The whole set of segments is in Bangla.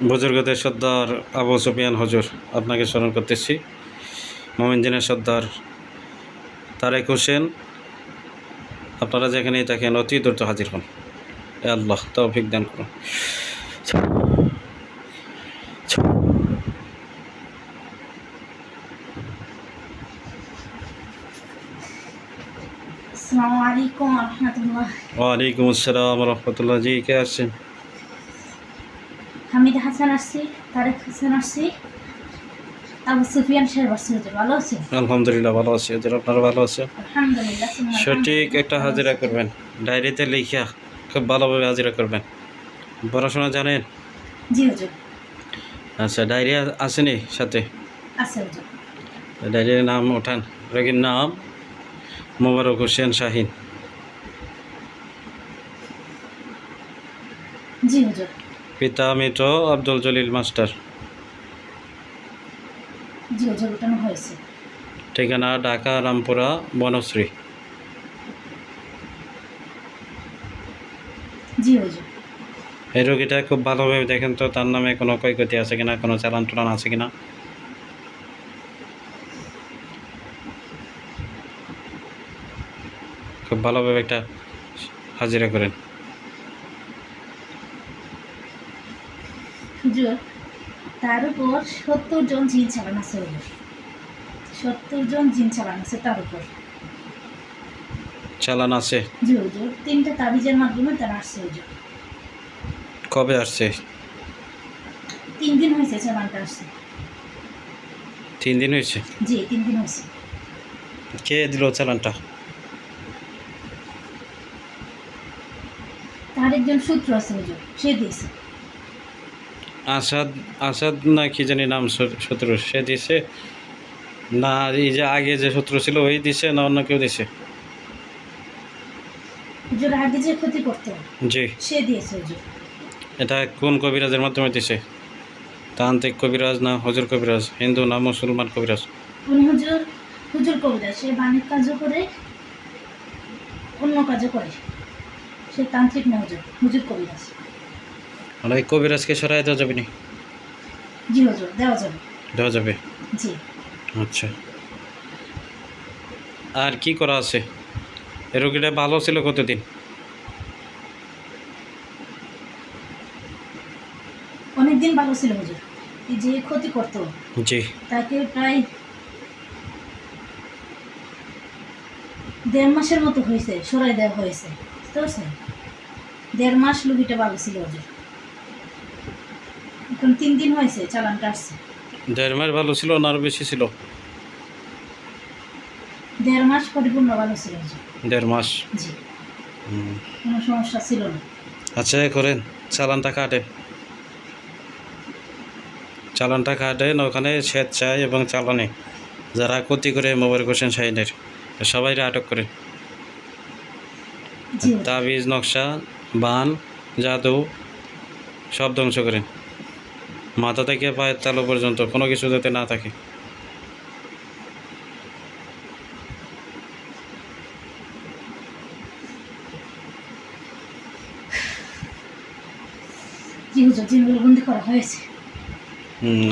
বুজুর্গদের সর্দার আবু সুফিয়ান হজুর আপনাকে স্মরণ করতেছি। মোমিনদিনের সর্দার তারেক হোসেন আপনারা যেখানেই থাকেন অতি দ্রুত হাজির হন। এ আল্লাহ তৌফিক দান করুন। আসসালামু আলাইকুম রহমতুল্লাহ। ওয়ালাইকুম আসসালাম রহমতুল্লাহ। জি কে আসছেন? হামিদ হাসান আসছি তারেক হাসান আসছি। আবু সুফিয়ান সাহেব আসছি ভালো আছেন? আলহামদুলিল্লাহ ভালো আছি হজুর আপনারা ভালো আছে আলহামদুলিল্লাহ সঠিক একটা হাজিরা করবেন ডায়েরিতে লিখিয়া খুব ভালোভাবে হাজিরা করবেন। পড়াশোনা জানেন? জি হুজুর। আচ্ছা ডায়েরি আসেনি সাথে? আছে হুজুর। ডায়েরির নাম ওঠান রোগীর নাম মোবারক হোসেন শাহিন জি হুজুর পিতা মৃত আব্দুল জলিল মাস্টার। ঠিকানা ঢাকা রামপুরা বনশ্রী। এই রোগীটা খুব ভালোভাবে দেখেন তো তার নামে কোনো ক্ষয়ক্ষতি আছে কিনা কোনো চালান টালান আছে কিনা। খুব ভালোভাবে একটা হাজিরা করেন। হুজুর তার উপর সত্তর জন জিন চালান আছে হুজুর সত্তর জন জিন চালান আছে তার উপর। চালান আছে। জি হুজুর তিনটা তাবিজের মাধ্যমে তারা আসছে হুজুর কবে আসছে? তিন দিন হয়েছে চালানটা আসছে। তিন দিন হয়েছে? জি তিন দিন হয়েছে। কে দিল চালানটা? তার একজন সূত্র আছে হুজুর সে দিয়েছে। আসাদ আসাদ না কি জানি নাম শত্রু- সে দিছে। না এই যে আগে যে শত্রু ছিল ওই দিছে না অন্য কেউ দিছে? আগে যে ক্ষতি করতো জি। সে দিয়েছে এটা কোন কবিরাজের মাধ্যমে দিছে? তান্ত্রিক কবিরাজ না হজুর কবিরাজ? হিন্দু না মুসলমান কবিরাজ? উনি হুজুর হুজুর কবিতা সে বাণিক কাজও করে অন্য কাজও করে। সে তান্ত্রিক না হুজুর হুজুর কবিরাজ। মানে এই কবিরাজকে সরাই দেওয়া যাবে নি? জি হুজুর দেওয়া যাবে। দেওয়া যাবে? জি। আচ্ছা। আর কি করা আছে? এই রোগীটা ভালো ছিল কতদিন? অনেকদিন ভালো ছিল হুজুর। যে ক্ষতি করতো। জি। তাকে প্রায় দেড় মাসের মতো হয়েছে সরাই দেওয়া হয়েছে। বুঝতে পারছেন? দেড় মাস লুবিটা ভালো ছিল হুজুর। এখন তিন দিন হয়েছে দেড় মাস ভালো ছিল না আরও বেশি ছিল? দেড় মাস পরিপূর্ণ ভালো ছিল দেড় মাস? জি। কোনো সমস্যা ছিল না। আচ্ছা করেন চালানটা কাটেন চালানটা কাটেন ওখানে স্বেচ্ছায় এবং চালানে। যারা ক্ষতি করে মোবাইল হোসেন শাহিনের সবাইরে আটক করে তাবিজ নকশা বান জাদু সব ধ্বংস করেন। মাথা থেকে পায়ের তালু পর্যন্ত কোনো কিছু যাতে না থাকে।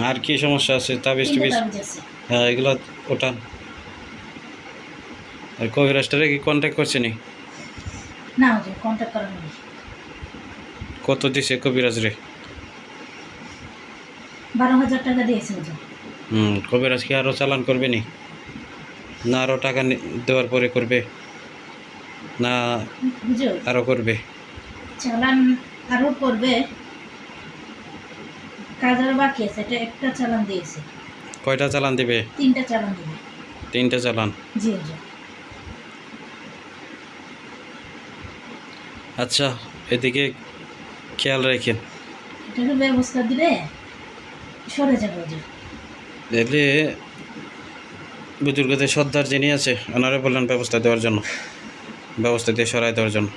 আর কি সমস্যা আছে? তাবিজ টাবিজ? হ্যাঁ এগুলো ওঠান। আর কবিরাজটারে কি কন্ট্যাক্ট করছে নি? না কন্ট্যাক্ট করা কত দিছে কবিরাজ রে বারো হাজার টাকা দিয়েছে হুম কবিরাজ কি আরও চালান করবে নি? না আরও টাকা দেওয়ার পরে করবে না হুজুর আরও করবে। চালান আরও করবে। কাজ আরও বাকি আছে এটা একটা চালান দিয়েছে। কয়টা চালান দিবে? তিনটা চালান দিবে। তিনটা চালান? জি হুজুর আচ্ছা এদিকে খেয়াল রাখেন। এটাকে ব্যবস্থা দিলে সরে যাবে হুজুর এলে বুজুর্গদের সর্দার যিনি আছে ওনারা বললেন ব্যবস্থা দেওয়ার জন্য ব্যবস্থা দিয়ে সরাই দেওয়ার জন্য।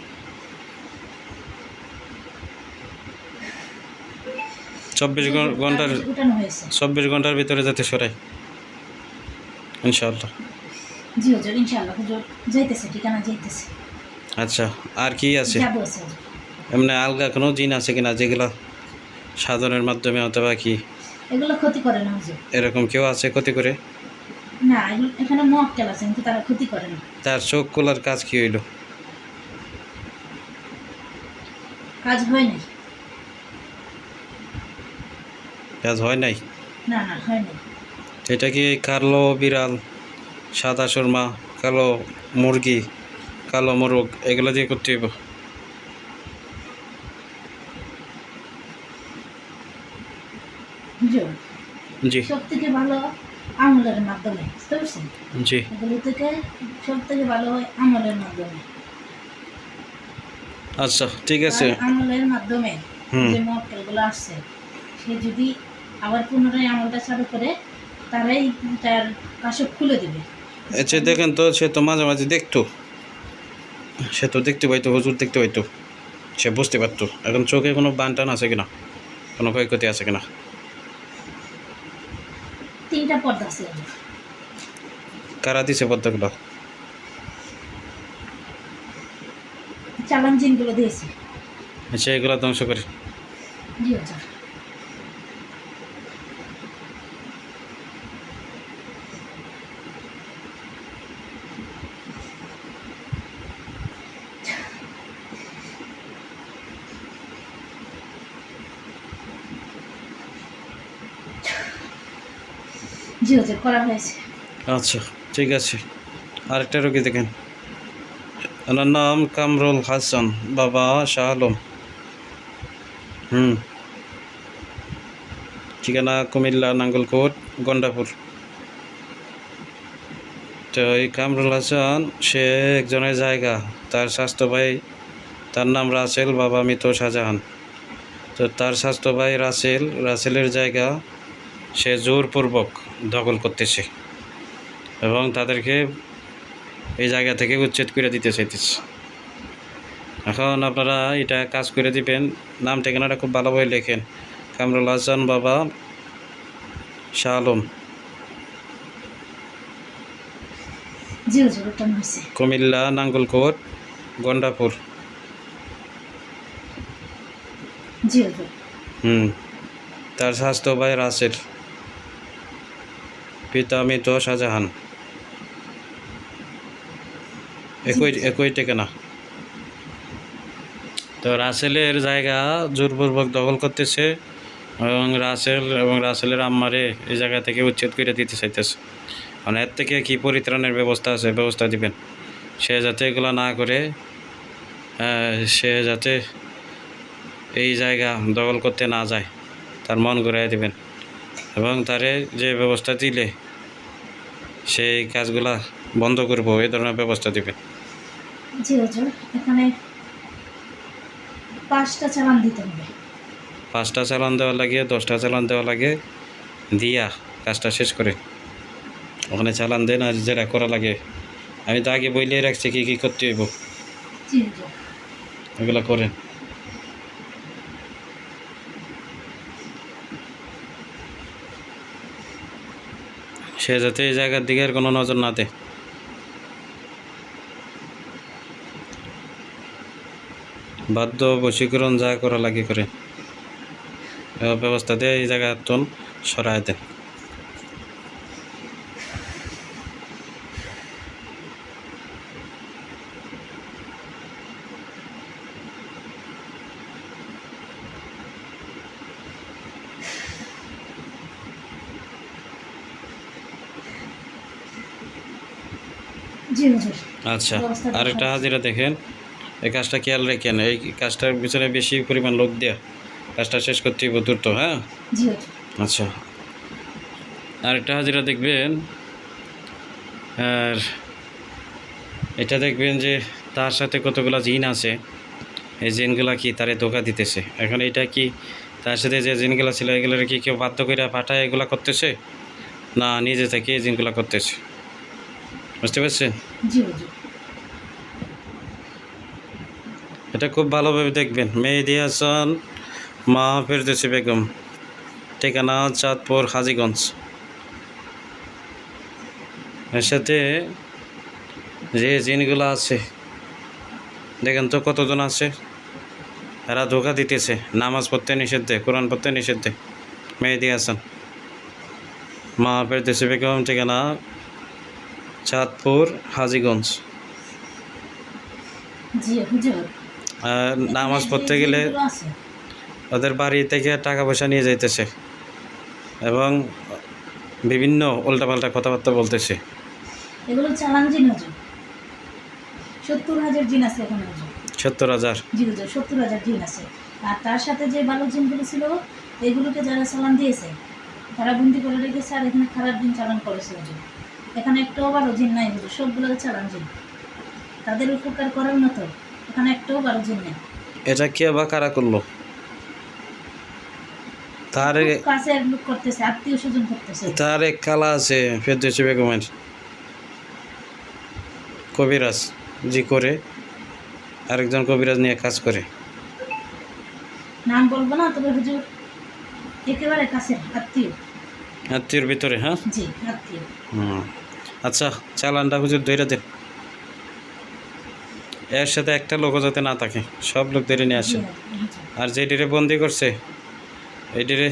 চব্বিশ ঘন- ঘণ্টার চব্বিশ ঘণ্টার ভিতরে যাতে সরাই। জি হুজুর ইনশাআল্লাহ। হুজুর যাইতেছে ঠিকানা যাইতেছে। আচ্ছা আর কি আছে। এমনি আলগা কোনো জিন আছে কিনা যেগুলা সাধনের মাধ্যমে অথবা কি? এগুলো ক্ষতি করে না হুজুর। এরকম কেউ আছে ক্ষতি করে? না এখানে মক্কেল আছে কিন্তু তারা ক্ষতি করে না। তার চোখ খোলার কাজ কি হইল? কাজ হয় নাই। কাজ হয় নাই? না না হয় নাই। এটা কি কালো বিড়াল সাদা সুরমা কালো মুরগি কালো মোরগ এগুলো দিয়ে করতে হইব হুজুর জি। সব থেকে ভালো আমলের মাধ্যমে বুঝতে পারছেন? জি। এগুলো থেকে সব থেকে ভালো হয় আমলের মাধ্যমে। আচ্ছা ঠিক আছে। আমলের মাধ্যমে যে মক্কেলগুলো আসছে সে যদি আবার পুনরায় আমলটা চালু করে তারাই তার কাশব খুলে দেবে। আচ্ছা দেখেন তো সে তো মাঝে মাঝে দেখতো। সে তো দেখতে পাইতো হুজুর দেখতে পাইতো। সে বুঝতে পারতো। এখন চোখে কোনো বান টান আছে কিনা? কোনো ক্ষয়ক্ষতি আছে কিনা? তিনটা পর্দা আছে। কারা দিছে পর্দাগুলো চালান জিনগুলো দিয়েছে। আচ্ছা এগুলো ধ্বংস করে। জি হুজুর আচ্ছা ঠিক আছে। আরেকটা রোগী দেখেন। ওনার নাম কামরুল হাসান, বাবা শাহ আলম। হুম। ঠিকানা কুমিল্লা, নাঙ্গলকোট, গন্ডাপুর। তো এই কামরুল হাসান, সে একজনের জায়গা। তার স্বাস্থ্য ভাই, তার নাম রাসেল, বাবা মৃত শাহজাহান। তো তার স্বাস্থ্য ভাই রাসেল। রাসেলের জায়গা সে জোরপূর্বক দখল করতেছে এবং তাদেরকে এই জায়গা থেকে উচ্ছেদ করে দিতে চাইতেছে। এখন আপনারা এটা কাজ করে দিবেন। নাম ঠিকানাটা খুব ভালোভাবে লেখেন। কামরুল হাসান বাবা শাহ আলম কুমিল্লা নাঙ্গলকোট গন্ডাপুর। হুম তার স্বাস্থ্য ভাই রাসেল। পিতা মৃত শাহজাহান। একই একই ঠিকানা। তো রাসেলের জায়গা জোরপূর্বক দখল করতেছে এবং রাসেল এবং রাসেলের আম্মারে এই জায়গা থেকে উচ্ছেদ করে দিতে চাইতেছে। মানে এর থেকে কী পরিত্রাণের ব্যবস্থা আছে, ব্যবস্থা দিবেন। সে যাতে এগুলো না করে সে যাতে এই জায়গা দখল করতে না যায়, তার মন ঘুরাই দিবেন। এবং তারে যে ব্যবস্থা দিলে সেই কাজগুলা বন্ধ করব এই ধরনের ব্যবস্থা দিবেন জি হুজুর এখানে পাঁচটা চালান দিতে হবে। পাঁচটা চালান দেওয়া লাগে দশটা চালান দেওয়া লাগে দিয়া কাজটা শেষ করে। ওখানে চালান দেন আর যেটা করা লাগে। আমি তো আগে বইলে রাখছি কী কী করতে হইব? এগুলো করেন। সে যাতে এই জায়গার দিকে আর কোনো নজর না দেয়। বাধ্য বশীকরণ যা করা লাগে করে। ব্যবস্থা দিয়ে এই জায়গা তন সরায় দেন। আচ্ছা আর একটা হাজিরা দেখেন। এই কাজটা খেয়াল রেখেন এই কাজটার পিছনে বেশি পরিমাণ লোক দেয়া। কাজটা শেষ করতে হইব দ্রুত হ্যাঁ? আচ্ছা। আর একটা হাজিরা দেখবেন আর এটা দেখবেন যে তার সাথে কতগুলা জিন আছে। এই জিনগুলা কি তারে ধোকা দিতেছে? এখন এটা কি তার সাথে যে জিনগুলা ছিল এগুলোর কি কেউ বাধ্য করে পাঠায় এগুলা করতেছে? না নিজে থেকে এই জিনগুলা করতেছে। বুঝতে পারছেন এটা খুব ভালোভাবে দেখবেন। মেহেদি হাসান মা ফেরদৌসি বেগম ঠিকানা চাঁদপুর হাজিগঞ্জ। এর সাথে যে জিনগুলো আছে দেখেন তো কতজন আছে? এরা ধোকা দিতেছে নামাজ পড়তে নিষেধে কোরআন পড়তে নিষেধে মেহেদি হাসান মা ফেরদেশি বেগম ঠিকানা চাঁদপুর হাজিগঞ্জ। আর নামাজ পড়তে গেলে ওদের বাড়ি থেকে টাকা পয়সা নিয়ে যাইতেছে এবং বিভিন্ন উল্টাপাল্টা কথাবার্তা বলতেছে। এগুলো চালান জিন হুজুর সত্তর হাজার জিন আছে এখানে সত্তর হাজার? জি হুজুর সত্তর হাজার জিন আছে। আর তার সাথে যে ভালো জিনগুলো ছিল এগুলোকে যারা চালান দিয়েছে তারা বন্দি করে রেখেছে আর এখানে খারাপ দিন চালান করেছে হুজুর। এখানে একটাও বারো জিন নাই হুজুর সবগুলো চালান জিন। তাদের উপকার করার মতো এখানে একটাও বারো জিন নেই। এটা কে বা কারা করল? তার কাছে লোক করতেছে আত্মীয় স্বজন করতেছে। তার এক কালা আছে ফেরদৌসি বেগমের। কবিরাজ জি করে আরেকজন কবিরাজ নিয়ে কাজ করে। নাম বলব না তবে হুজুর একেবারে কাছের আত্মীয়। আত্মীয়র ভিতরে হ্যাঁ? জি আত্মীয়। হুম। আচ্ছা চালানটা হুজুর ধরে দেন। এর সাথে একটা লোকও যাতে না থাকে সব লোক ধরে নিয়ে আসে আর যে ডিরে বন্দি করছে এই ডিরে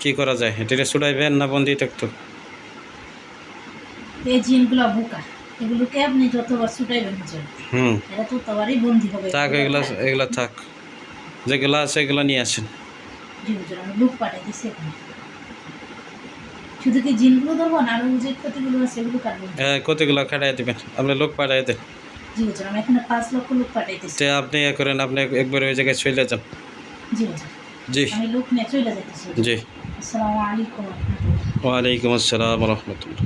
কী করা যায়? এটিরে ছুটাইবেন না বন্দি থাকতো? এই জিনগুলো বোকা এগুলোকে আপনি যতবার ছুটাইবেন হুম। এরা তো তবারই বন্দি হবে। থাক এগুলা এগুলা থাক। যেগুলো আছে এগুলো নিয়ে আসেন। জি হুজুর আমি লোক পাঠাই দিচ্ছি এখানে। শুধু কি জিনগুলো ধরবো না আরও যে ক্ষতিগুলো আছে সেগুলো কাটবো? হ্যাঁ ক্ষতিগুলো কাটাই দেবেন। আপনি লোক পাঠাই দেন। জি হুজুর আমি এখানে পাঁচ লক্ষ লোক পাঠাইতেছি। আপনি এ করেন আপনি একবার ওই জায়গায় চলে যান। জি জি। আমি লোক নিয়ে চলে যাইতেছি। জি। আসসালামু আলাইকুম। ওয়ালাইকুম আসসালাম রহমতুল্লাহ।